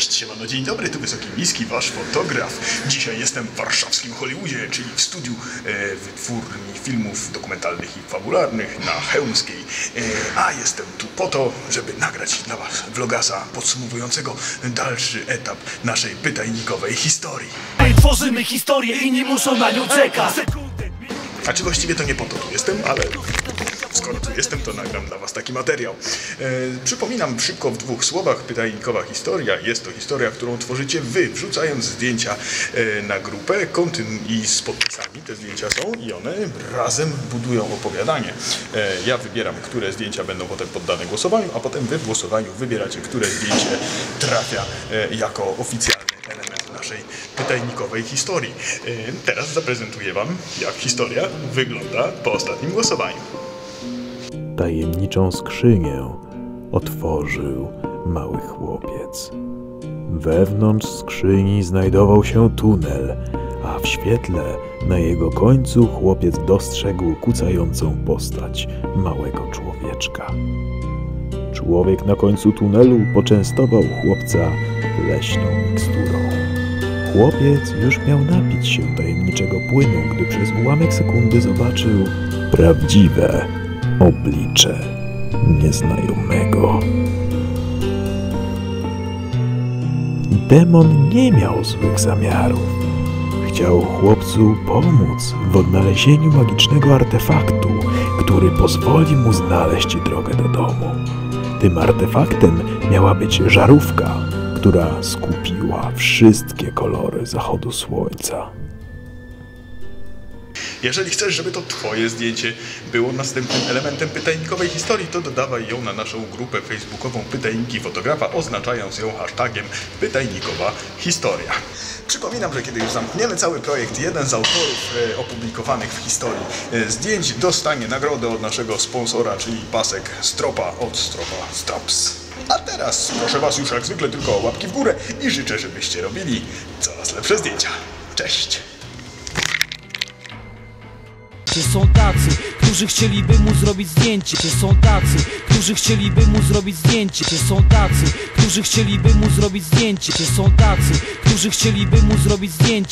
Cześć, siemano, dzień dobry, tu Wysoki Miski, wasz fotograf. Dzisiaj jestem w warszawskim Hollywoodzie, czyli w studiu e, wytwórni filmów dokumentalnych i fabularnych na Chełmskiej. E, a jestem tu po to, żeby nagrać dla was vlogasa podsumowującego dalszy etap naszej pytajnikowej historii. My tworzymy historię, inni muszą na nią czekać A czy właściwie to nie po to tu jestem, ale skoro tu jestem, to nagram dla Was taki materiał. E, przypominam szybko w dwóch słowach, pytajnikowa historia. Jest to historia, którą tworzycie Wy, wrzucając zdjęcia e, na grupę i z podpisami. Te zdjęcia są i one razem budują opowiadanie. E, ja wybieram, które zdjęcia będą potem poddane głosowaniu, a potem Wy w głosowaniu wybieracie, które zdjęcie trafia jako oficjalny element naszej pytajnikowej historii. Teraz zaprezentuję Wam, jak historia wygląda po ostatnim głosowaniu. Tajemniczą skrzynię otworzył mały chłopiec. Wewnątrz skrzyni znajdował się tunel, a w świetle na jego końcu chłopiec dostrzegł kucającą postać małego człowieczka. Człowiek na końcu tunelu poczęstował chłopca leśną miksturą. Chłopiec już miał napić się tajemniczego płynu, gdy przez ułamek sekundy zobaczył prawdziwe oblicze nieznajomego. Demon nie miał złych zamiarów. Chciał chłopcu pomóc w odnalezieniu magicznego artefaktu, który pozwoli mu znaleźć drogę do domu. Tym artefaktem miała być żarówka, która skupiła wszystkie kolory zachodu słońca. Jeżeli chcesz, żeby to Twoje zdjęcie było następnym elementem pytajnikowej historii, to dodawaj ją na naszą grupę facebookową Pytajniki Fotografa, oznaczając ją hashtagiem Pytajnikowa Historia. Przypominam, że kiedy już zamkniemy cały projekt, jeden z autorów e, opublikowanych w historii e, zdjęć dostanie nagrodę od naszego sponsora, czyli pasek Stropa od Stropa Strops. A teraz proszę Was już jak zwykle tylko o łapki w górę i życzę, żebyście robili coraz lepsze zdjęcia. Cześć! Czy są tacy, którzy chcieliby mu zrobić zdjęcie? Czy są tacy, którzy chcieliby mu zrobić zdjęcie? Czy są tacy, którzy chcieliby mu zrobić zdjęcie? Czy są tacy, którzy chcieliby mu zrobić zdjęcie?